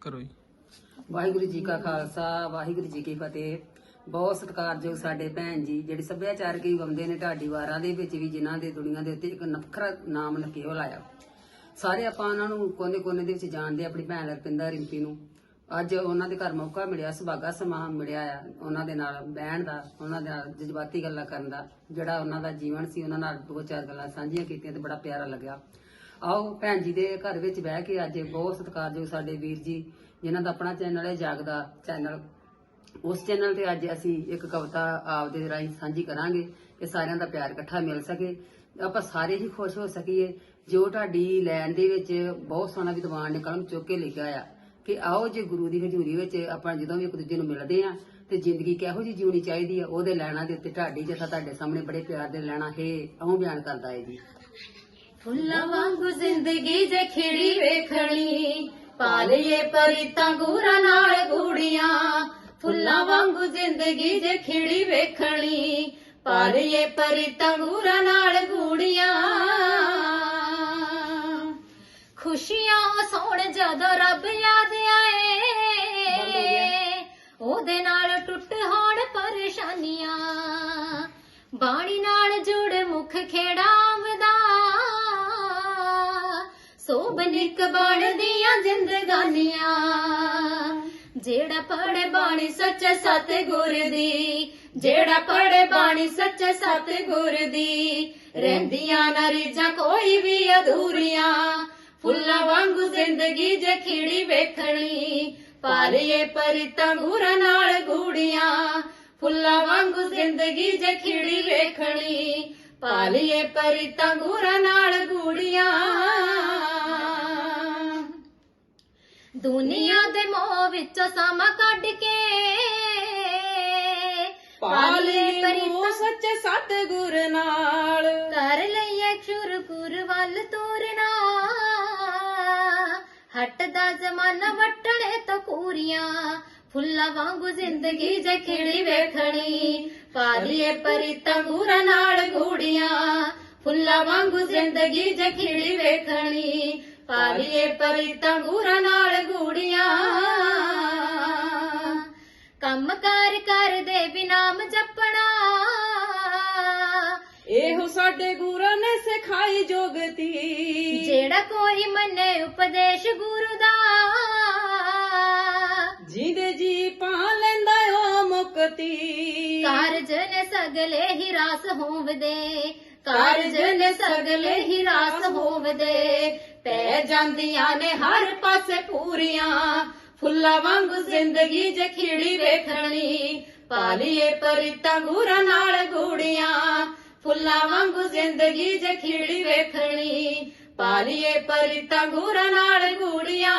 ਕਰੋ ਜੀ। ਵਾਹਿਗੁਰੂ ਜੀ ਕਾ ਖਾਲਸਾ, ਵਾਹਿਗੁਰੂ ਜੀ ਕੀ ਫਤਿਹ। ਬਹੁਤ ਸਤਿਕਾਰਯੋਗ ਸਾਡੇ ਭੈਣ ਜੀ, ਜਿਹੜੇ ਸੱਭਿਆਚਾਰਕ ਗਾਉਂਦੇ ਨੇ ਢਾਡੀ ਵਾਰਾਂ ਦੇ ਵਿੱਚ ਵੀ, ਜਿਨ੍ਹਾਂ ਦੇ ਦੁਨੀਆ ਦੇ ਉੱਤੇ ਇੱਕ ਨਫਖਰਾ ਨਾਮ ਲਕੇਓ ਲਾਇਆ। ਸਾਰੇ ਆਪਾਂ ਉਹਨਾਂ ਨੂੰ ਕੋਨੇ-ਕੋਨੇ ਦੇ ਵਿੱਚ ਜਾਣਦੇ ਆਪਣੀ ਭੈਣ ਰਪਿੰਦਰ ਰਿੰਪੀ ਨੂੰ। ਅੱਜ ਉਹਨਾਂ ਦੇ ਘਰ ਮੌਕਾ ਮਿਲਿਆ, ਸੁਭਾਗਾ ਸਮਾਂ ਮਿਲਿਆ ਆ, ਉਹਨਾਂ ਦੇ ਨਾਲ ਬਹਿਣ ਦਾ, ਉਹਨਾਂ ਦੇ ਨਾਲ ਜਜ਼ਬਾਤੀ ਗੱਲਾਂ ਕਰਨ ਦਾ, ਜਿਹੜਾ ਉਹਨਾਂ ਦਾ ਜੀਵਨ ਸੀ, ਉਹਨਾਂ ਨਾਲ ਦੋ ਚਾਰ ਗੱਲਾਂ ਸਾਂਝੀਆਂ ਕੀਤੀਆਂ ਤੇ ਬੜਾ ਪਿਆਰਾ ਲੱਗਿਆ। ਆਓ ਭੈਣ ਜੀ ਦੇ ਘਰ ਵਿੱਚ ਬਹਿ ਕੇ ਅੱਜ ਬਹੁਤ ਸਤਿਕਾਰਯੋਗ ਸਾਡੇ ਵੀਰ ਜੀ, ਜਿਨ੍ਹਾਂ ਦਾ ਆਪਣਾ ਚੈਨਲ ਹੈ ਜਾਗਦਾ ਚੈਨਲ ਉਸ ਚੈਨਲ ਤੇ ਅੱਜ ਅਸੀਂ ਇੱਕ ਕਵਿਤਾ ਆਪਦੇ ਰਾਹੀਂ ਸਾਂਝੀ ਕਰਾਂਗੇ, ਕਿ ਸਾਰਿਆਂ ਦਾ ਪਿਆਰ ਇਕੱਠਾ ਮਿਲ ਸਕੇ। ਆਪਾਂ ਸਾਰੇ ਹੀ ਖੁਸ਼ ਹੋ ਸਕੀਏ, ਜੋ ਤੁਹਾਡੀ ਲੈਣ ਦੇ ਵਿੱਚ ਬਹੁਤ ਸੋਹਣਾ ਵਿਦਵਾਨ ਨੇ ਕਲਮ ਚੁੱਕ ਕੇ ਲਿਖਿਆ ਆ, ਕਿ ਆਓ ਜੇ ਗੁਰੂ ਦੀ ਹਜ਼ੂਰੀ ਵਿੱਚ ਆਪਾਂ ਜਦੋਂ ਵੀ ਇੱਕ ਦੂਜੇ ਨੂੰ ਮਿਲਦੇ ਆ, ਤੇ ਜ਼ਿੰਦਗੀ ਕਿਹੋ ਜਿਹੀ ਜਿਉਣੀ ਚਾਹੀਦੀ ਆ, ਉਹਦੇ ਲੈਣਾ ਦੇ ਉੱਤੇ ਢਾਡੀ ਜਥਾ ਤੁਹਾਡੇ ਸਾਹਮਣੇ ਬੜੇ ਪਿਆਰ ਦੇ ਲੈਣਾ ਹੈ ਆਉਂ ਬਿਆਨ ਕਰਦਾ ਹੈ ਜੀ। ਫੁੱਲਾਂ ਵਾਂਗੂ ਜ਼ਿੰਦਗੀ ਜੇ ਖਿੜੀ ਵੇਖਣੀ, ਪਾਲੀਏ ਪਰੀਤਾਂ ਗੂਰਾਂ ਨਾਲ ਗੂੜੀਆਂ। ਫੁੱਲਾਂ ਵਾਂਗੂ ਜ਼ਿੰਦਗੀ ਜੇ ਖਿੜੀ ਵੇਖਣੀ, ਪਾਲੀਏ ਪਰੀਤਾਂ ਗੂਰਾਂ ਨਾਲ ਗੂੜੀਆਂ। ਖੁਸ਼ੀਆਂ ਸੋਣ ਜਦੋਂ ਰੱਬ ਯਾਦ ਆਏ, ਉਹਦੇ ਨਾਲ ਟੁੱਟ ਹੋਣ ਪਰੇਸ਼ਾਨੀਆਂ। ਬਾਣੀ ਨਾਲ ਜੁੜ ਮੁਖ ਖੇੜਾ ਸੋਬਨਿਕ ਬਣਦੀਆਂ ਜ਼ਿੰਦਗਾਨੀਆਂ। ਜਿਹੜਾ ਪੜੇ ਬਾਣੀ ਸੱਚੇ ਸਤਿਗੁਰ ਦੀ। ਜਿਹੜਾ ਪੜੇ ਬਾਣੀ ਸੱਚੇ ਸਤਿਗੁਰ ਦੀ। ਰਹਿੰਦੀਆਂ ਨਾ ਰੀਝਾਂ ਕੋਈ ਵੀ ਅਧੂਰੀਆਂ। ਫੁੱਲਾਂ ਵਾਂਗੂ ਜ਼ਿੰਦਗੀ ਜੇ ਖਿੜੀ ਵੇਖਣੀ। ਪਾਲੀਏ ਪਰਿਤਾਂ ਗੁਰਾਂ ਨਾਲ ਗੂੜੀਆਂ। ਫੁੱਲਾਂ ਵਾਂਗੂ ਜ਼ਿੰਦਗੀ ਜੇ ਖਿੜੀ ਵੇਖਣੀ। ਪਾਲੀਏ ਪਰਿਤਾਂ ਗੁਰਾਂ ਨਾਲ ਗੂੜੀਆਂ। ਦੁਨੀਆ ਦੇ ਮੋਹ ਵਿੱਚੋਂ ਸਮਾਂ ਕੱਢ ਕੇ ਪਾਲੀਏ ਪਰਿਤਾਂ ਸੱਚੇ ਸਤਿਗੁਰ ਨਾਲ। ਕਰ ਲਈਏ ਸ਼ੁਰਪੁਰ ਵੱਲ ਤੋਰਨਾ ਹਟਦਾ ਜ਼ਮਾਨਾ ਵਟਣੇ ਤਾਂ ਪੂਰੀਆਂ ਫੁੱਲਾਂ ਵਾਂਗੂ ਜ਼ਿੰਦਗੀ ਜੇ ਖਿੜੀ ਵੇਖਣੀ। ਪਾਲੀਏ ਪਰਿਤਾਂ ਗੁਰਾਂ ਨਾਲ ਗੂੜੀਆਂ ਫੁੱਲਾਂ ਵਾਂਗੂ ਜ਼ਿੰਦਗੀ ਜੇ ਖਿੜੀ ਵੇਖਣੀ। ਪਾਲੀਏ ਪਰਿਤਾਂ ਗੁਰਾਂ ਨਾਲ ਗੂੜੀਆਂ। ਕੰਮ ਕਾਰ ਕਰਦੇ ਬਿਨਾਮ ਜਪਣਾ। ਇਹੋ ਸਾਡੇ ਗੁਰਾਂ ਨੇ ਸਿਖਾਈ ਜੋਗਤੀ। ਜਿਹੜਾ ਕੋਈ ਮੰਨੇ ਉਪਦੇਸ਼ ਗੁਰੂ ਦਾ। ਜਿਹਦੇ ਜੀ ਪਾ ਲੈਂਦਾ ਓ ਮੁਕਤੀ। ਕਾਰਜ ਨੇ ਸਗਲੇ ਹੀ ਰਾਸ ਹੋਵਦੇ। ਕਾਰਜ ਨੇ ਸਗਲੇ ਹੀ ਰਾਸ ਹੋਵਦੇ। ਪੈ ਜਾਂਦੀਆਂ ਨੇ ਹਰ ਪਾਸੇ ਪੂਰੀਆਂ। ਫੁੱਲਾਂ ਵਾਂਗੂ ਜ਼ਿੰਦਗੀ ਜੇ ਖਿੜੀ ਵੇਖਣੀ ਪਾਲੀਏ ਪਰਿਤਾਂ ਗੁਰਾਂ ਨਾਲ ਗੂੜੀਆਂ। ਫੁੱਲਾਂ ਵਾਂਗੂ ਜ਼ਿੰਦਗੀ ਜੇ ਖਿੜੀ ਵੇਖਣੀ ਪਾਲੀਏ ਪਰਿਤਾਂ ਗੁਰਾਂ ਨਾਲ ਗੂੜੀਆਂ।